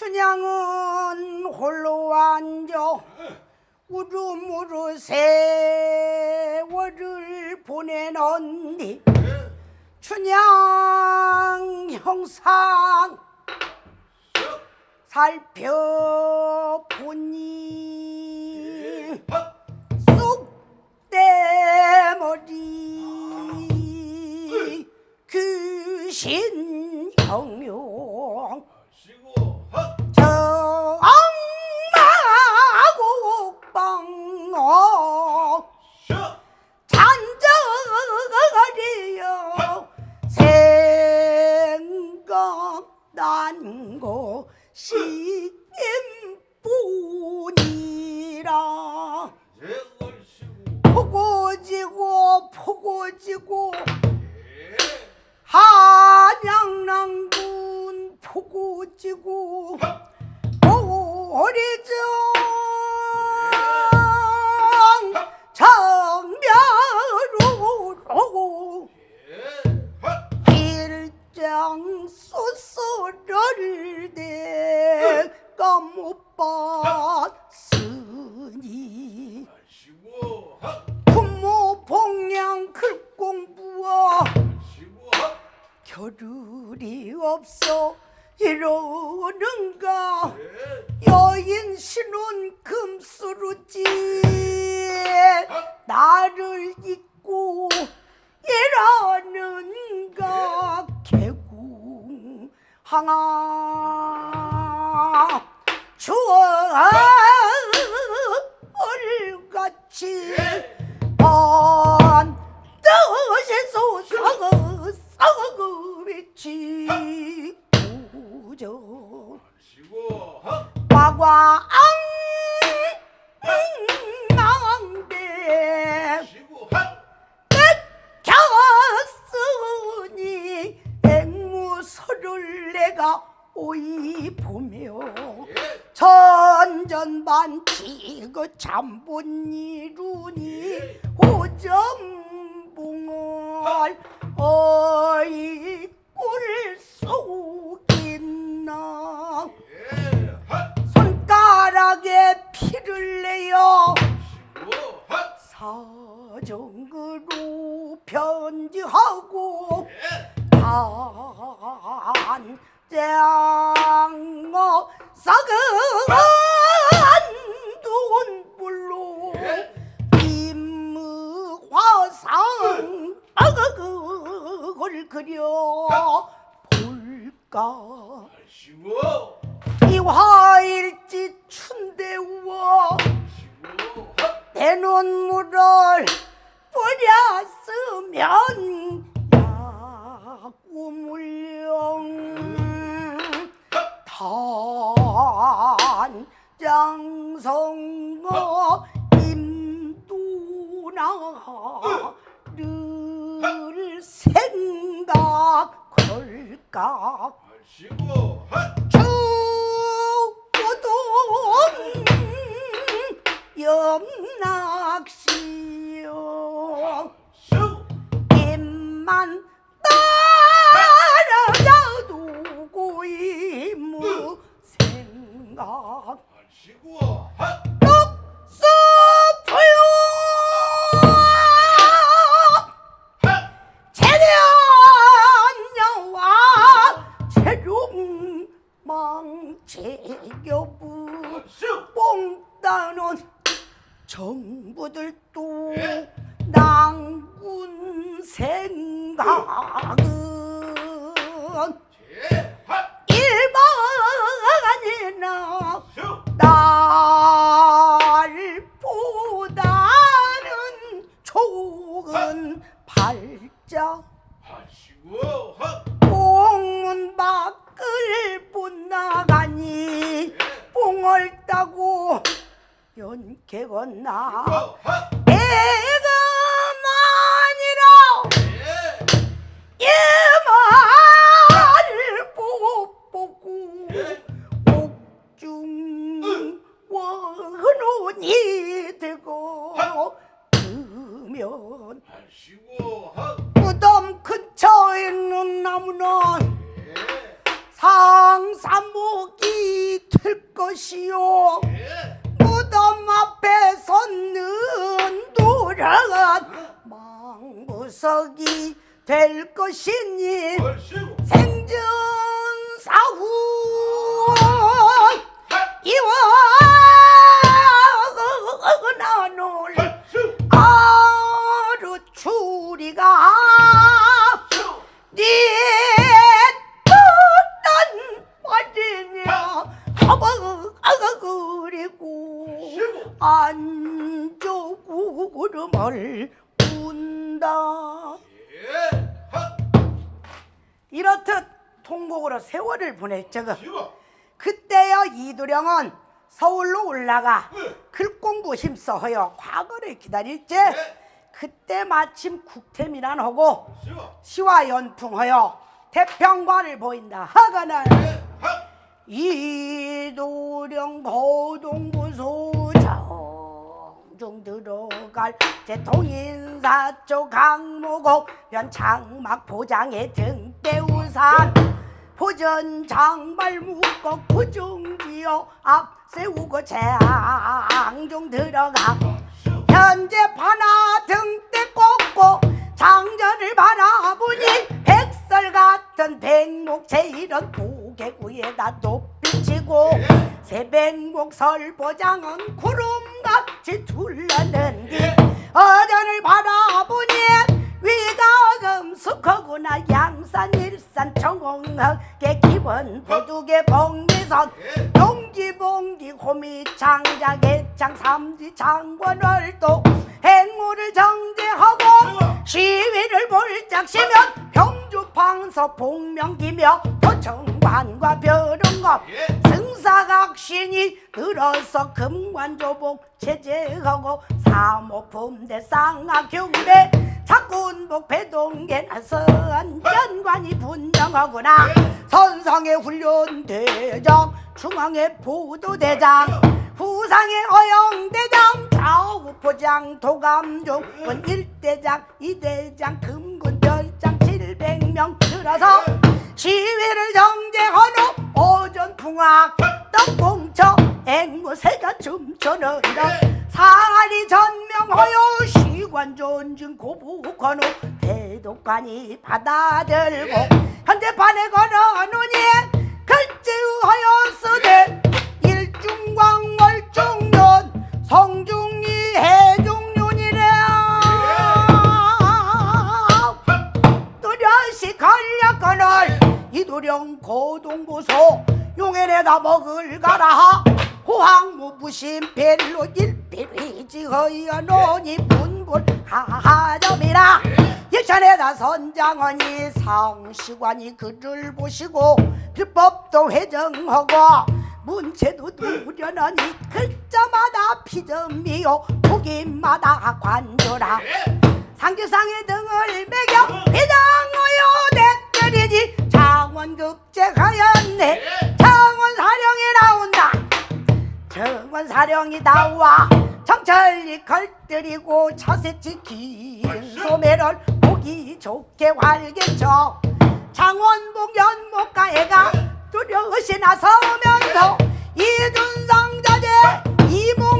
춘향은 홀로 앉아 우르무르 세월을 보내는디. 춘향 형상 살펴보니. 쑥 지고 포고 지고 한양랑군 포고 지고 오리정 정벼루로 일장 소소를 이러는가? 여인 신혼 금수루지. 나를 잊고 이러는가? 개궁 항아. 추월 오이 보며 전전반치 그 잠본 이루니 오점봉을 어이 꿀 속있나. 손가락에 피를 내어 사정으로 편지하고 단 장어 썩은 돈불로 임화상 그걸 그려 볼까? 이화일지 춘대우어 내 눈물을 뿌렸으면 야구 물령 단장성어 임두나를 생각할까? 죽고도 염락시 정부들도 낭군 생각은 일 개 건나. 내가 만이라. 이 말을 못 보고 옥중 원혼이 되고 그면 무덤 근처에 있는 나무는 상산목이 셀 것이요. 무 덤 앞에 섰는 도란 망부석이 될 것이니 생전 사후 이원 안조구름을 운다. 이렇듯 통곡으로 세월을 보냈저거 그때여 이두령은 서울로 올라가 글 공부 힘써허여 과거를 기다릴 때 그때 마침 국태민안 하고 시와 연풍하여 태평관을 보인다 하거늘. 이도령 고동부소 정중 들어갈 제 동인사 쪽 강모고 변창막 포장에 등대우산. 포전 장발 묶어 구중지어 앞 세우고 장중 들어가. 현재 파나 등대 꽂고 장전을 바라보니 백설 같은 백목 제일은 고개 위에다 치고 새백목 설 보장은 구름같이 둘렀는디 어전을 바라보니 위가 금숙하구나. 양산 일산 청홍하게 기본 보두개 복리선 동기봉기 호미 장자 개창 삼지 장관월도 행무를 정제하고 시위를 볼짝시면 병주팡서 복명기며 도청관과 벼른겁 승사각신이 들어서 금관조복 체제하고 사모품대 쌍악경배 작군복 배동계 나선 전관이 분명하구나. 선상의 훈련대장 중앙의 보도대장 후상의 어영대장 좌우포장 도감종군 일대장 이대장 금군 별장 700명 들어서 시위를 정제하노 오전 풍악 떡봉처 앵무새가 춤추는다 사리 전명하여 시관 존중 고부건호 대독관이 받아들고 현대판에 걸어놓니 도령 고동부소 용해내다 먹을 가라. 호황무 부심 벨로 일필위지 허여노니 분분하점이라. 일천에다 선장원이 상시관이 그를 보시고 비법도 회정하고 문체도 누려나니 글자마다 피점이요 보기마다 관조라 상규상의 등을 매겨 비장하여 대들이지 장원급제하였네 장원사령이 나온다. 정원사령이 나와 정철이 걸들이고 차세치 긴 소매를 보기 좋게 활개쳐 장원복 연목가애가 뚜렷이 나서면서 이준상자제 이몽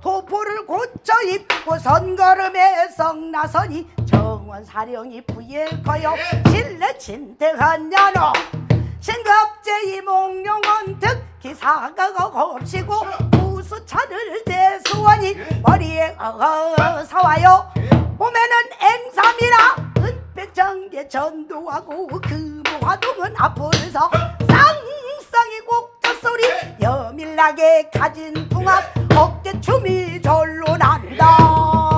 도포를 고쳐 입고 선걸음에 성 나서니 정원 사령이 부예커요. 실내 침대한 년호 신급제 이몽룡은 특히 사가가 없이고 부수차를 대수원이 머리에 어서 와요. 몸에는 앵삼이라 은백정계 전도하고 금화동은 앞을서 여밀나게 가진 풍압 어깨춤이 절로 난다